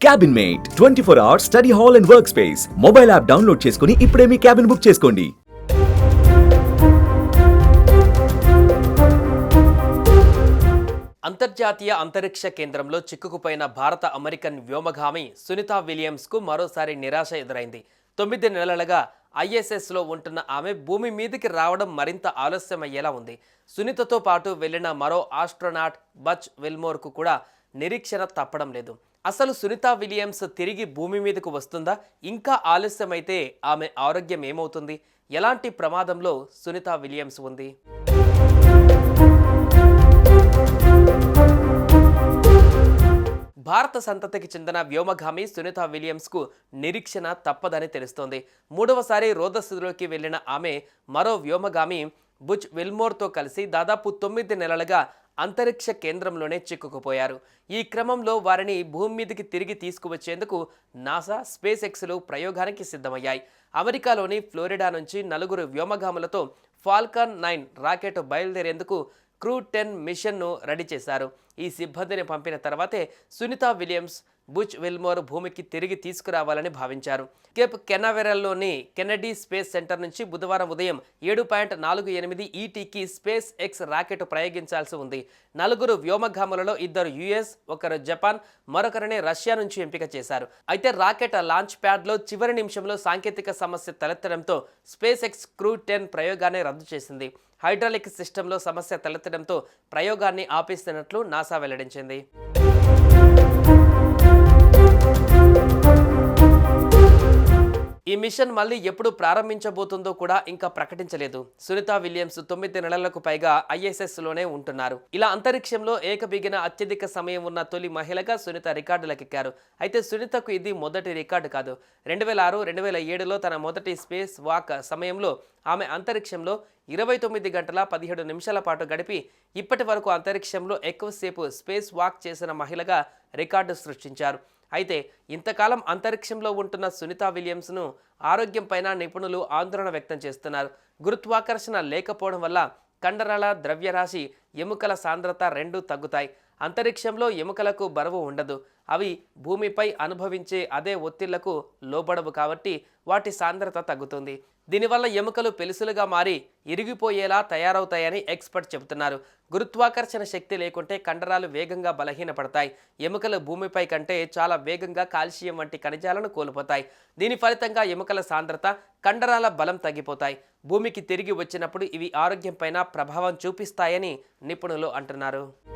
Cabin mate twenty four hours study hall and work space mobile app download చేసుకుని ఇప్పుడే మీ cabin book చేసుకోండి. అంతర్జాతీయ అంతరిక్ష కేంద్రంలో చిక్కుకుపోయిన భారత అమెరికన్ వ్యోమగామి సునీత విలియమ్స్కు మరోసారి నిరాశ ఎదురైంది. తొమ్మిది నెలలుగా ఐఎస్ఎస్లో ఉంటున్న ఆమె భూమి మీదకి రావడం మరింత ఆలస్యమయ్యేలా ఉంది. సునీతతో పాటు వెళ్ళిన మరో ఆస్ట్రోనాట్ బచ్ విల్మోర్కు కూడా నిరీక్షణ తప్పడం లేదు. అసలు సునీతా విలియమ్స్ తిరిగి భూమి మీదకు వస్తుందా? ఇంకా ఆలస్యమైతే ఆమె ఆరోగ్యం ఏమవుతుంది? ఎలాంటి ప్రమాదంలో సునీత విలియమ్స్ ఉంది? భారత సంతతికి చెందిన వ్యోమగామి సునీత విలియమ్స్కు నిరీక్షణ తప్పదని తెలుస్తోంది. మూడవసారి రోదస్థితిలోకి వెళ్ళిన ఆమె మరో వ్యోమగామి బుచ్ విల్మోర్తో కలిసి దాదాపు తొమ్మిది నెలలుగా అంతరిక్ష కేంద్రంలోనే చిక్కుకుపోయారు. ఈ క్రమంలో వారిని భూమి మీదకి తిరిగి తీసుకువచ్చేందుకు నాసా స్పేస్ ఎక్స్లు ప్రయోగానికి సిద్ధమయ్యాయి. అమెరికాలోని ఫ్లోరిడా నుంచి నలుగురు వ్యోమగాములతో ఫాల్కన్ నైన్ రాకెట్ బయలుదేరేందుకు క్రూ టెన్ మిషన్ను రెడీ చేశారు. ఈ సిబ్బందిని పంపిన తర్వాతే సునీత విలియమ్స్ బుచ్ విల్మోర్ భూమికి తిరిగి తీసుకురావాలని భావించారు. కేప్ కెనావెరల్లోని కెనడీ స్పేస్ సెంటర్ నుంచి బుధవారం ఉదయం ఏడు పాయింట్ నాలుగు ఎనిమిది ఈటీకి స్పేస్ ఎక్స్ రాకెట్ ప్రయోగించాల్సి ఉంది. నలుగురు వ్యోమగాములలో ఇద్దరు యుఎస్ ఒకరు జపాన్ మరొకరిని రష్యా నుంచి ఎంపిక చేశారు. అయితే రాకెట్ లాంచ్ ప్యాడ్లో చివరి నిమిషంలో సాంకేతిక సమస్య తలెత్తడంతో స్పేస్ ఎక్స్ క్రూ టెన్ ప్రయోగాన్ని రద్దు చేసింది. హైడ్రాలిక్ సిస్టంలో సమస్య తలెత్తడంతో ప్రయోగాన్ని ఆపేస్తున్నట్లు నాసా వెల్లడించింది. ఈ మిషన్ మళ్ళీ ఎప్పుడు ప్రారంభించబోతుందో కూడా ఇంకా ప్రకటించలేదు. సునీత విలియమ్స్ తొమ్మిది నెలలకు పైగా ఐఎస్ఎస్లోనే ఉంటున్నారు. ఇలా అంతరిక్షంలో ఏకబిగిన అత్యధిక సమయం ఉన్న తొలి మహిళగా సునీత రికార్డులకెక్కారు. అయితే సునీతకు ఇది మొదటి రికార్డు కాదు. రెండు వేల ఆరు రెండు వేల ఏడులో తన మొదటి స్పేస్ వాక్ సమయంలో ఆమె అంతరిక్షంలో ఇరవై తొమ్మిది గంటల పదిహేడు నిమిషాల పాటు గడిపి ఇప్పటి వరకు అంతరిక్షంలో ఎక్కువసేపు స్పేస్ వాక్ చేసిన మహిళగా రికార్డు సృష్టించారు. అయితే ఇంతకాలం అంతరిక్షంలో ఉంటున్న సునీతా విలియమ్స్ను ఆరోగ్యంపైన నిపుణులు ఆందోళన వ్యక్తం చేస్తున్నారు. గురుత్వాకర్షణ లేకపోవడం వల్ల కండరాల ద్రవ్యరాశి ఎముకల సాంద్రత రెండూ తగ్గుతాయి. అంతరిక్షంలో ఎముకలకు బరువు ఉండదు. అవి భూమిపై అనుభవించే అదే ఒత్తిళ్ళకు లోబడవు కాబట్టి వాటి సాంద్రత తగ్గుతుంది. దీనివల్ల ఎముకలు పెలుసులుగా మారి ఇరిగిపోయేలా తయారవుతాయని ఎక్స్పర్ట్ చెబుతున్నారు. గురుత్వాకర్షణ శక్తి లేకుంటే కండరాలు వేగంగా బలహీనపడతాయి. ఎముకలు భూమిపై కంటే చాలా వేగంగా కాల్షియం వంటి ఖనిజాలను కోల్పోతాయి. దీని ఫలితంగా ఎముకల సాంద్రత కండరాల బలం తగ్గిపోతాయి. భూమికి తిరిగి వచ్చినప్పుడు ఇవి ఆరోగ్యంపైన ప్రభావం చూపిస్తాయని నిపుణులు అంటున్నారు.